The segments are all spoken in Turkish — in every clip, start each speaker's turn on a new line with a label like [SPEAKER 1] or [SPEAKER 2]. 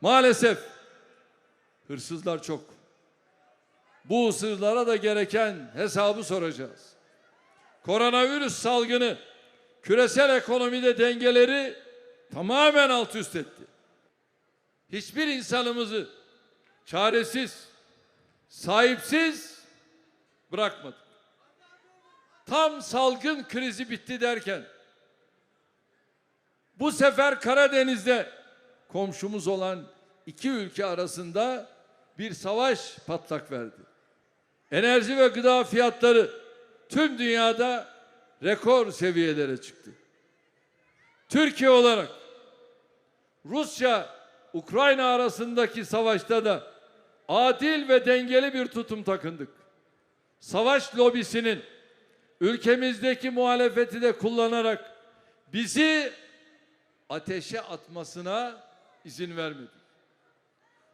[SPEAKER 1] Maalesef hırsızlar çok. Bu hırsızlara da gereken hesabı soracağız. Koronavirüs salgını küresel ekonomide dengeleri tamamen alt üst etti. Hiçbir insanımızı çaresiz, sahipsiz bırakmadık. Tam salgın krizi bitti derken bu sefer Karadeniz'de komşumuz olan iki ülke arasında bir savaş patlak verdi. Enerji ve gıda fiyatları tüm dünyada rekor seviyelere çıktı. Türkiye olarak Rusya Ukrayna arasındaki savaşta da adil ve dengeli bir tutum takındık. Savaş lobisinin ülkemizdeki muhalefeti de kullanarak bizi ateşe atmasına izin vermedik.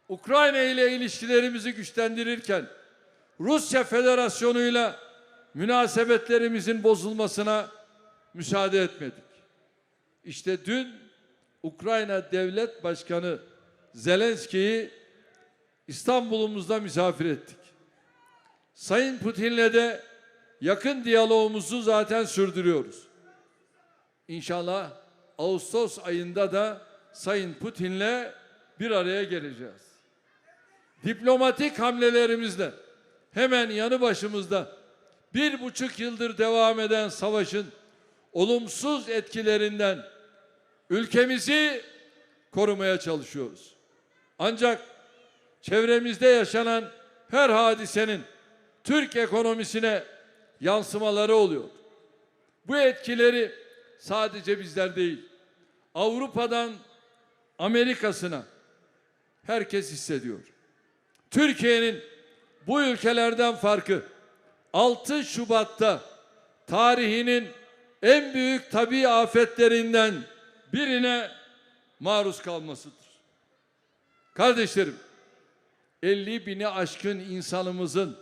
[SPEAKER 1] Ukrayna ile ilişkilerimizi güçlendirirken Rusya Federasyonu ile münasebetlerimizin bozulmasına müsaade etmedik. İşte dün Ukrayna Devlet Başkanı Zelenski'yi İstanbul'umuzda misafir ettik. Sayın Putin'le de yakın diyalogumuzu zaten sürdürüyoruz. İnşallah Ağustos ayında da Sayın Putin'le bir araya geleceğiz. Diplomatik hamlelerimizle hemen yanı başımızda bir buçuk yıldır devam eden savaşın olumsuz etkilerinden ülkemizi korumaya çalışıyoruz. Ancak çevremizde yaşanan her hadisenin Türk ekonomisine yansımaları oluyor. Bu etkileri sadece bizler değil, Avrupa'dan Amerika'sına herkes hissediyor. Türkiye'nin bu ülkelerden farkı 6 Şubat'ta tarihinin en büyük tabii afetlerinden birine maruz kalmasıdır. Kardeşlerim, 50 bini aşkın insanımızın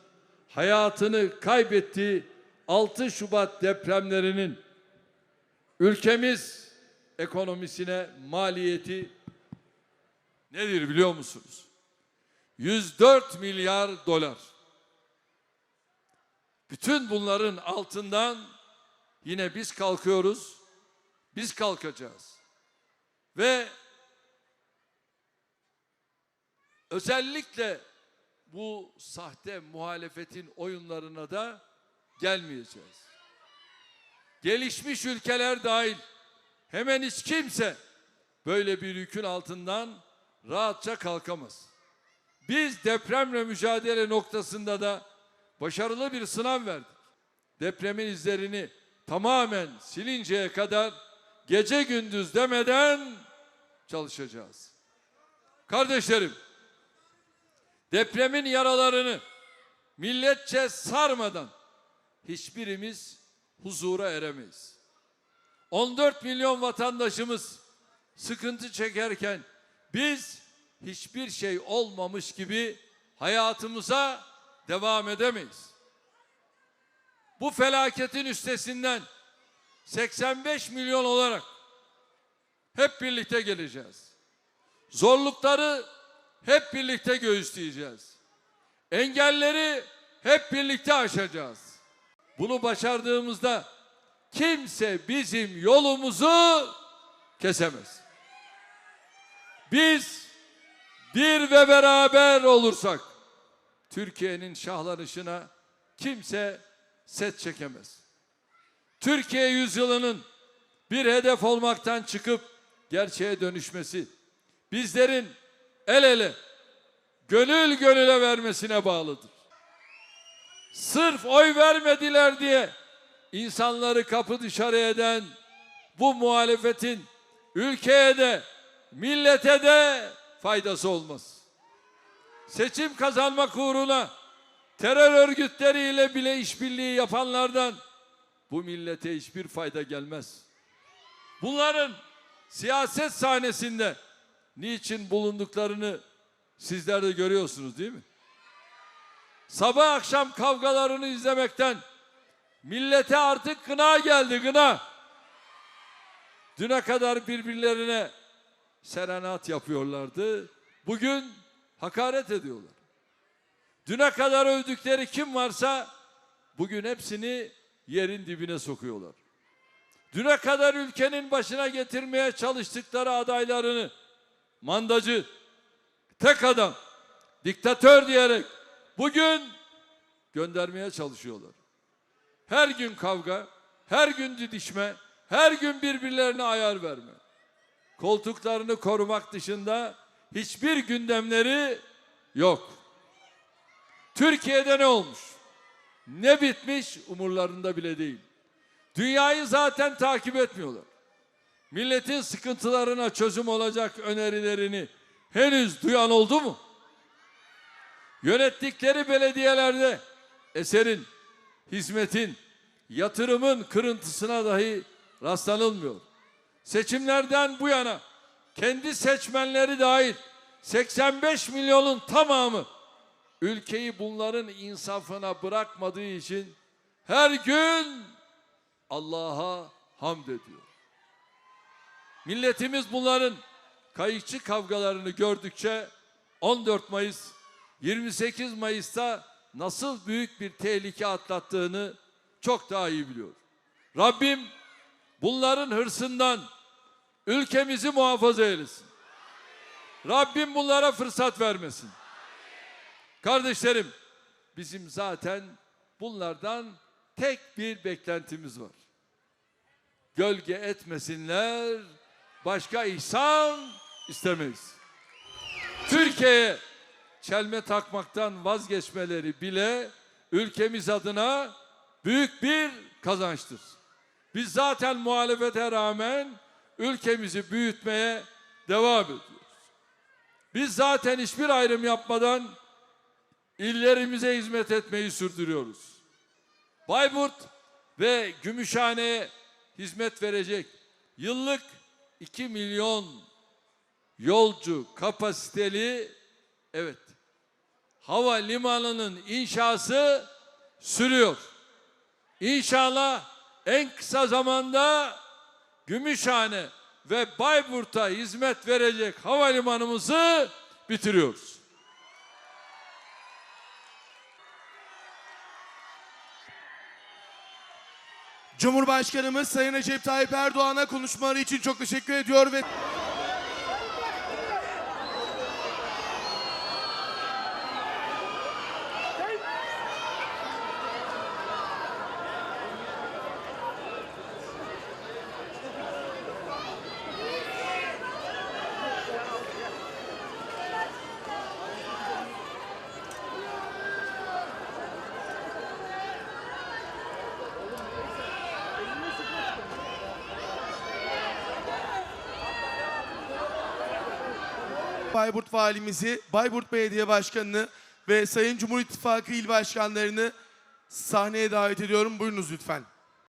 [SPEAKER 1] hayatını kaybettiği 6 Şubat depremlerinin ülkemiz ekonomisine maliyeti nedir biliyor musunuz? 104 milyar dolar. Bütün bunların altından yine biz kalkıyoruz. Biz kalkacağız. Ve özellikle bu sahte muhalefetin oyunlarına da gelmeyeceğiz. Gelişmiş ülkeler dahil hemen hiç kimse böyle bir yükün altından rahatça kalkamaz. Biz depremle mücadele noktasında da başarılı bir sınav verdik. Depremin izlerini tamamen silinceye kadar gece gündüz demeden çalışacağız. Kardeşlerim, depremin yaralarını milletçe sarmadan hiçbirimiz huzura eremeyiz. 14 milyon vatandaşımız sıkıntı çekerken biz hiçbir şey olmamış gibi hayatımıza devam edemeyiz. Bu felaketin üstesinden 85 milyon olarak hep birlikte geleceğiz. Zorlukları hep birlikte göğüsleyeceğiz. Engelleri hep birlikte aşacağız. Bunu başardığımızda kimse bizim yolumuzu kesemez. Biz bir ve beraber olursak Türkiye'nin şahlanışına kimse set çekemez. Türkiye yüzyılının bir hedef olmaktan çıkıp gerçeğe dönüşmesi bizlerin el ele gönül gönüle vermesine bağlıdır. Sırf oy vermediler diye insanları kapı dışarı eden bu muhalefetin ülkeye de millete de faydası olmaz. Seçim kazanmak uğruna terör örgütleriyle bile işbirliği yapanlardan bu millete hiçbir fayda gelmez. Bunların siyaset sahnesinde niçin bulunduklarını sizler de görüyorsunuz değil mi? Sabah akşam kavgalarını izlemekten millete artık gına geldi gına. Düne kadar birbirlerine serenat yapıyorlardı. bugün hakaret ediyorlar. Düne kadar övdükleri kim varsa bugün hepsini yerin dibine sokuyorlar. Düne kadar ülkenin başına getirmeye çalıştıkları adaylarını mandacı, tek adam, diktatör diyerek bugün göndermeye çalışıyorlar. Her gün kavga, her gün didişme, her gün birbirlerine ayar verme. Koltuklarını korumak dışında hiçbir gündemleri yok. Türkiye'de ne olmuş? Ne bitmiş umurlarında bile değil. Dünyayı zaten takip etmiyorlar. Milletin sıkıntılarına çözüm olacak önerilerini henüz duyan oldu mu? Yönettikleri belediyelerde eserin, hizmetin, yatırımın kırıntısına dahi rastlanılmıyor. Seçimlerden bu yana kendi seçmenleri dahil 85 milyonun tamamı ülkeyi bunların insafına bırakmadığı için her gün Allah'a hamd ediyor. Milletimiz bunların kayıkçı kavgalarını gördükçe 14 Mayıs 28 Mayıs'ta nasıl büyük bir tehlike atlattığını çok daha iyi biliyor. Rabbim bunların hırsından ülkemizi muhafaza eylesin. Rabbim bunlara fırsat vermesin. Kardeşlerim bizim zaten bunlardan tek bir beklentimiz var. Gölge etmesinler, başka ihsan istemeyiz. Türkiye'ye çelme takmaktan vazgeçmeleri bile ülkemiz adına büyük bir kazançtır. Biz zaten muhalefete rağmen ülkemizi büyütmeye devam ediyoruz. Biz zaten hiçbir ayrım yapmadan illerimize hizmet etmeyi sürdürüyoruz. Bayburt ve Gümüşhane'ye hizmet verecek yıllık 2 milyon yolcu kapasiteli evet hava limanının inşası sürüyor. İnşallah en kısa zamanda Gümüşhane ve Bayburt'a hizmet verecek havalimanımızı bitiriyoruz.
[SPEAKER 2] Cumhurbaşkanımız Sayın Recep Tayyip Erdoğan'a konuşmaları için çok teşekkür ediyor ve Bayburt Valimizi, Bayburt Belediye Başkanı'nı ve Sayın Cumhur İttifakı İl Başkanlarını sahneye davet ediyorum. Buyurunuz lütfen.